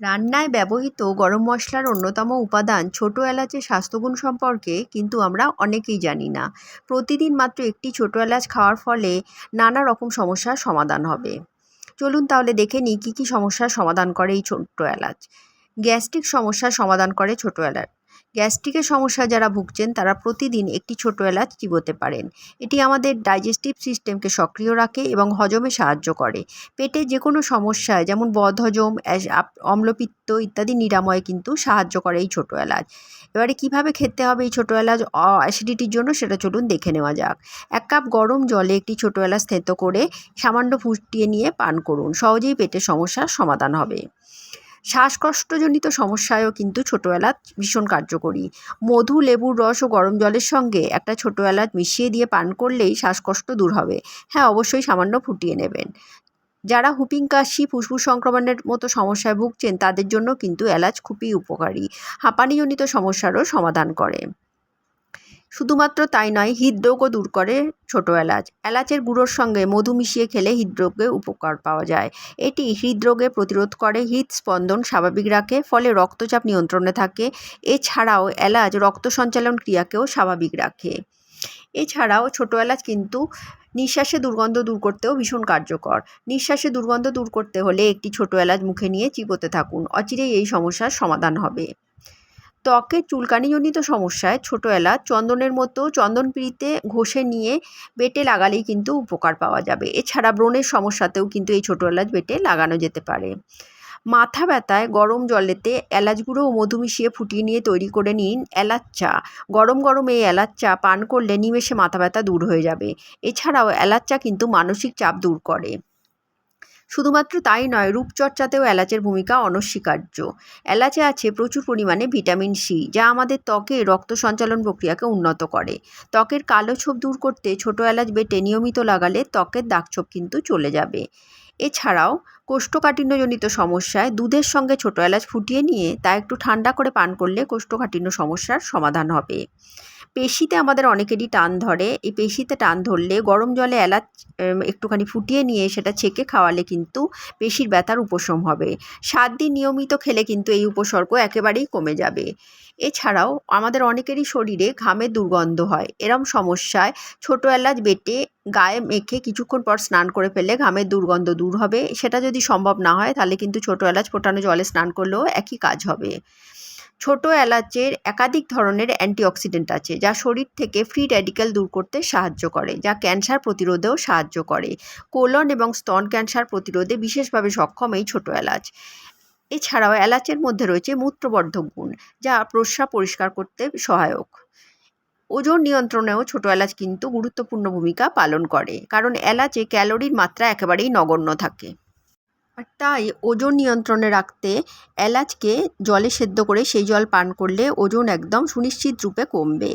রান্নায় ব্যবহৃত গরম মশলার অন্যতম উপাদান ছোটো এলাচের স্বাস্থ্যগুণ সম্পর্কে কিন্তু আমরা অনেকেই জানি না। প্রতিদিন মাত্র একটি ছোটো এলাচ খাওয়ার ফলে নানা রকম সমস্যার সমাধান হবে। চলুন তাহলে দেখে নিই কী কী সমস্যার সমাধান করে এই ছোট্ট এলাচ। গ্যাস্ট্রিক সমস্যার সমাধান করে ছোটো এলাচ গ্যাস্ট্রিকের সমস্যায় যারা ভুগছেন, তারা প্রতিদিন একটি ছোটো এলাচ চিবোতে পারেন। এটি আমাদের ডাইজেস্টিভ সিস্টেমকে সক্রিয় রাখে এবং হজমে সাহায্য করে। পেটে যে কোনো সমস্যায়, যেমন বদহজম অম্লপিত্ত ইত্যাদি নিরাময়ে কিন্তু সাহায্য করে এই ছোটো এলাচ। এবারে কীভাবে খেতে হবে এই ছোটো এলাচ? অ্যাসিডিটির জন্য সেটা চলুন দেখে নেওয়া যাক। এক কাপ গরম জলে একটি ছোটো এলাচ থেতো করে সামান্য ফুটিয়ে নিয়ে পান করুন। সহজেই পেটের সমস্যার সমাধান হবে। শ্বাসকষ্টজনিত সমস্যায়ও কিন্তু ছোটো এলাচ ভীষণ কার্যকরী। মধু, লেবুর রস ও গরম জলের সঙ্গে একটা ছোটো এলাচ মিশিয়ে দিয়ে পান করলেই শ্বাসকষ্ট দূর হবে। হ্যাঁ অবশ্যই সামান্য ফুটিয়ে নেবেন। যারা হুপিং, কাশি, ফুসফুস সংক্রমণের মতো সমস্যায় ভুগছেন তাদের জন্য কিন্তু এলাচ খুবই উপকারী। হাঁপানিজনিত সমস্যারও সমাধান করে। শুধুমাত্র তাই নয়, হৃদরোগও দূর করে ছোটো এলাচ। এলাচের গুঁড়োর সঙ্গে মধু মিশিয়ে খেলে হৃদরোগে উপকার পাওয়া যায়। এটি হৃদরোগে প্রতিরোধ করে, হৃদস্পন্দন স্বাভাবিক রাখে, ফলে রক্তচাপ নিয়ন্ত্রণে থাকে। এছাড়াও এলাচ রক্ত সঞ্চালন ক্রিয়াকেও স্বাভাবিক রাখে। এছাড়াও ছোটো এলাচ কিন্তু নিঃশ্বাসে দুর্গন্ধ দূর করতেও ভীষণ কার্যকর। নিঃশ্বাসে দুর্গন্ধ দূর করতে হলে একটি ছোটো এলাচ মুখে নিয়ে চিবোতে থাকুন। অচিরেই এই সমস্যার সমাধান হবে। ত্বকের চুলকানিজনিত সমস্যায় ছোটো এলাচ, চন্দনের মতো চন্দনপিড়িতে ঘষে নিয়ে বেটে লাগালেই কিন্তু উপকার পাওয়া যাবে। এছাড়া ব্রণের সমস্যাতেও কিন্তু এই ছোটো এলাচ বেটে লাগানো যেতে পারে। মাথা ব্যথায় গরম জলেতে এলাচ গুঁড়ো ও মধু মিশিয়ে ফুটিয়ে নিয়ে তৈরি করে নিন এলাচ চা। গরম গরম এই এলাচ চা পান করলে নিমেষে মাথা ব্যথা দূর হয়ে যাবে। এছাড়াও এলাচ চা কিন্তু মানসিক চাপ দূর করে। শুধুমাত্র তাই নয়, রূপচর্চাতেও এলাচের ভূমিকা অনস্বীকার্য। এলাচে আছে প্রচুর পরিমাণে ভিটামিন সি, যা আমাদের ত্বকে রক্ত সঞ্চালন প্রক্রিয়াকে উন্নত করে। ত্বকের কালো ছোপ দূর করতে ছোট এলাচ বেটে নিয়মিত লাগালে ত্বকের দাগছোপ কিন্তু চলে যাবে। এছাড়াও কোষ্ঠকাঠিন্যজনিত সমস্যায় দুধের সঙ্গে ছোটো এলাচ ফুটিয়ে নিয়ে তা একটু ঠান্ডা করে পান করলে কোষ্ঠকাঠিন্য সমস্যার সমাধান হবে। পেশিতে আমাদের অনেকেরই টান ধরে। এই পেশিতে টান ধরলে গরম জলে এলাচ একটুখানি ফুটিয়ে নিয়ে সেটা ছেঁকে খাওয়ালে কিন্তু পেশির ব্যথার উপশম হবে। সাত দিন নিয়মিত খেলে কিন্তু এই উপসর্গ একেবারেই কমে যাবে। এছাড়াও আমাদের অনেকেরই শরীরে ঘামের দুর্গন্ধ হয়। এরম সমস্যায় ছোট এলাচ বেটে গায়ে মেখে কিছুক্ষণ পর স্নান করে ফেললে ঘামের দুর্গন্ধ দূর হবে। সেটা যদি সম্ভব না হয়, তাহলে কিন্তু ছোট এলাচ ফোটানো জলে স্নান করলেও একই কাজ হবে। ছোট এলাচের একাধিক ধরনের অ্যান্টিঅক্সিডেন্ট আছে, যা শরীর থেকে ফ্রি র্যাডিক্যাল দূর করতে সাহায্য করে, যা ক্যান্সার প্রতিরোধেও সাহায্য করে। কোলন এবং স্তন ক্যান্সার প্রতিরোধে বিশেষভাবে সক্ষম এই ছোট এলাচ। এছাড়াও এলাচের মধ্যে রয়েছে মূত্রবর্ধক গুণ, যা প্রস্রাব পরিষ্কার করতে সহায়ক। ওজন নিয়ন্ত্রণেও ছোট এলাচ কিন্তু গুরুত্বপূর্ণ ভূমিকা পালন করে, কারণ এলাচে ক্যালোরির মাত্রা একেবারেই নগণ্য থাকে। আর তাই ওজন নিয়ন্ত্রণে রাখতে এলাচকে জলে সেদ্ধ করে সেই জল পান করলে ওজন একদম সুনিশ্চিত রূপে কমবে।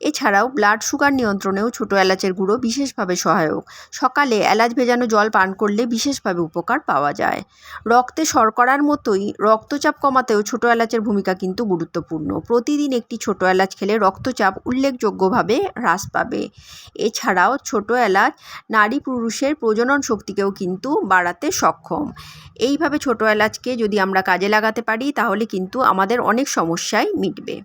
এছাড়াও ব্লাড সুগার নিয়ন্ত্রণেও ছোটো এলাচের গুঁড়ো বিশেষভাবে সহায়ক। সকালে এলাচ ভেজানো জল পান করলে বিশেষভাবে উপকার পাওয়া যায়। রক্তে শর্করার মতোই রক্তচাপ কমাতেও ছোট এলাচের ভূমিকা কিন্তু গুরুত্বপূর্ণ। প্রতিদিন একটি ছোটো এলাচ খেলে রক্তচাপ উল্লেখযোগ্যভাবে হ্রাস পাবে। এছাড়াও ছোটো এলাচ নারী পুরুষের প্রজনন শক্তিকেও কিন্তু বাড়াতে সক্ষম। এইভাবে ছোটো এলাচকে যদি আমরা কাজে লাগাতে পারি তাহলে কিন্তু আমাদের অনেক সমস্যাই মিটবে।